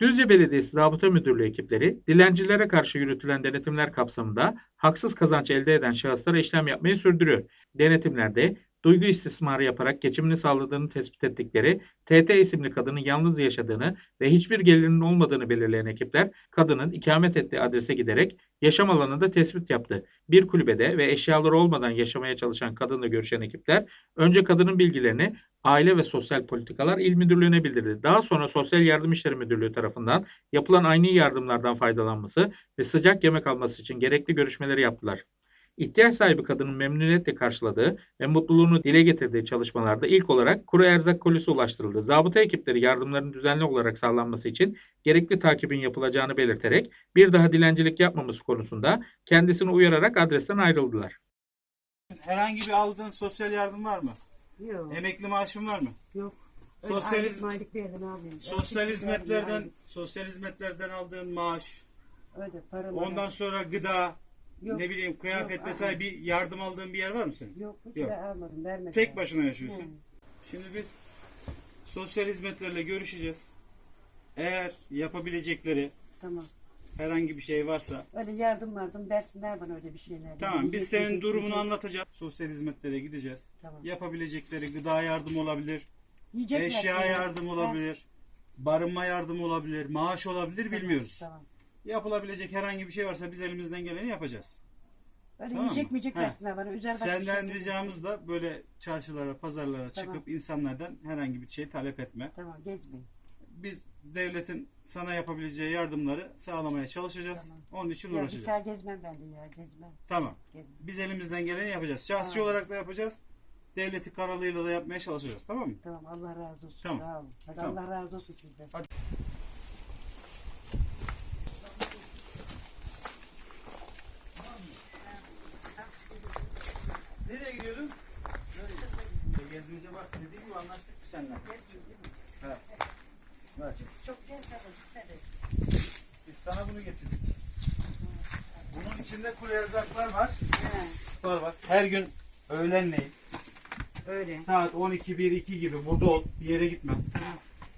Düzce Belediyesi Zabıta Müdürlüğü ekipleri, dilencilere karşı yürütülen denetimler kapsamında haksız kazanç elde eden şahıslara işlem yapmayı sürdürüyor. Denetimlerde duygu istismarı yaparak geçimini sağladığını tespit ettikleri TT isimli kadının yalnız yaşadığını ve hiçbir gelirinin olmadığını belirleyen ekipler kadının ikamet ettiği adrese giderek yaşam alanında tespit yaptı. Bir kulübede ve eşyaları olmadan yaşamaya çalışan kadınla görüşen ekipler önce kadının bilgilerini Aile ve Sosyal Politikalar İl Müdürlüğü'ne bildirdi. Daha sonra Sosyal Yardım İşleri Müdürlüğü tarafından yapılan aynı yardımlardan faydalanması ve sıcak yemek alması için gerekli görüşmeleri yaptılar. İhtiyaç sahibi kadının memnuniyetle karşıladığı ve mutluluğunu dile getirdiği çalışmalarda ilk olarak kuru erzak kolisi ulaştırıldı. Zabıta ekipleri yardımların düzenli olarak sağlanması için gerekli takibin yapılacağını belirterek bir daha dilencilik yapmaması konusunda kendisini uyararak adresten ayrıldılar. Herhangi bir aldığın sosyal yardım var mı? Yok. Emekli maaşın var mı? Yok. Öyle hiz- aylık maylık bir yerden almıyorum. Sosyal hizmetlerden aylık. sosyal hizmetlerden aldığın maaş, Öyle para ondan sonra gıda, Yok. ne bileyim kıyafet Yok, vesaire bir yardım aldığın bir yer var mı senin? Yok hiç Yok. de almadım vermedim. Tek başına yaşıyorsun. Hı. Şimdi biz sosyal hizmetlerle görüşeceğiz. Eğer yapabilecekleri Tamam. Herhangi bir şey varsa Öyle yardım vardım dersinler bana öyle bir şeyler. tamam biz Yiyecek, senin yiyecek, durumunu yiyecek. anlatacağız. Sosyal hizmetlere gideceğiz. Tamam. Yapabilecekleri gıda yardım olabilir, Yiyecekler eşya falan. yardım Ha, olabilir, barınma yardım olabilir, maaş olabilir tamam, bilmiyoruz. Tamam. Yapılabilecek herhangi bir şey varsa biz elimizden geleni yapacağız. Öyle Tamam yiyecek mı? miyecek Ha. dersinler bana. Bir Senden şey ricamız da böyle çarşılara, pazarlara Tamam. çıkıp insanlardan herhangi bir şey talep etme. Tamam gezmeyin. Biz devletin sana yapabileceği yardımları sağlamaya çalışacağız. Tamam. Onun için Ya bir uğraşacağız. daha gezmem ben de ya gezmem. Tamam. gezmem. Biz elimizden geleni yapacağız. Şahsi Tamam. olarak da yapacağız. Devleti kanalıyla da yapmaya çalışacağız. Tamam mı? Tamam Allah razı olsun. Tamam. Sağ olun. Hadi Tamam. Allah razı olsun sizden. Nereye gidiyordun? Gezmece bak dediğim gibi anlaştık biz seninle. Ha. Çok gezmedim. istedim. Biz sana bunu getirdik. Bunun içinde kuru erzaklar var. He, Var bak. Her gün öğlenleyin Öyle. saat 12 1 2 gibi burada ol. Bir yere gitme.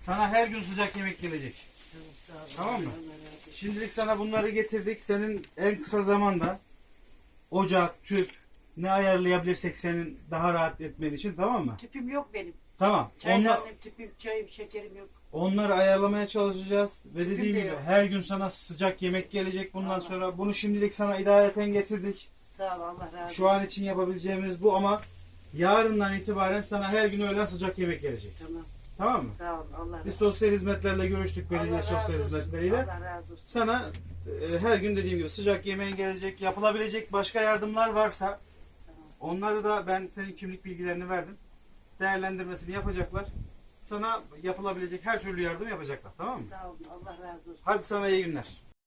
Sana her gün sıcak yemek gelecek. Olun. Tamam mı? Şimdilik sana bunları getirdik. Senin en kısa zamanda ocak, tüp ne ayarlayabilirsek senin daha rahat etmen için tamam mı? Tüpüm yok benim. Tamam. Onlar, Çaydanlığım, tüpüm, çayım, şekerim yok. onları ayarlamaya çalışacağız. Ve Tüpüm dediğim de gibi yok. her gün sana sıcak yemek gelecek bundan Allah. sonra. Bunu şimdilik sana idareten getirdik. Sağ ol Allah razı olsun. Şu an için yapabileceğimiz bu ama yarından itibaren sana her gün öğlen sıcak yemek gelecek. Tamam. Tamam mı? Sağ ol Allah razı Biz olsun. sosyal hizmetlerle görüştük belediye Allah razı sosyal olsun. hizmetleriyle. Allah razı olsun. Sana e, her gün dediğim gibi sıcak yemeğin gelecek. Yapılabilecek başka yardımlar varsa onları da ben senin kimlik bilgilerini verdim. Değerlendirmesini yapacaklar. Sana yapılabilecek her türlü yardım yapacaklar. Tamam mı? Sağ olun Allah razı olsun. Hadi sana iyi günler.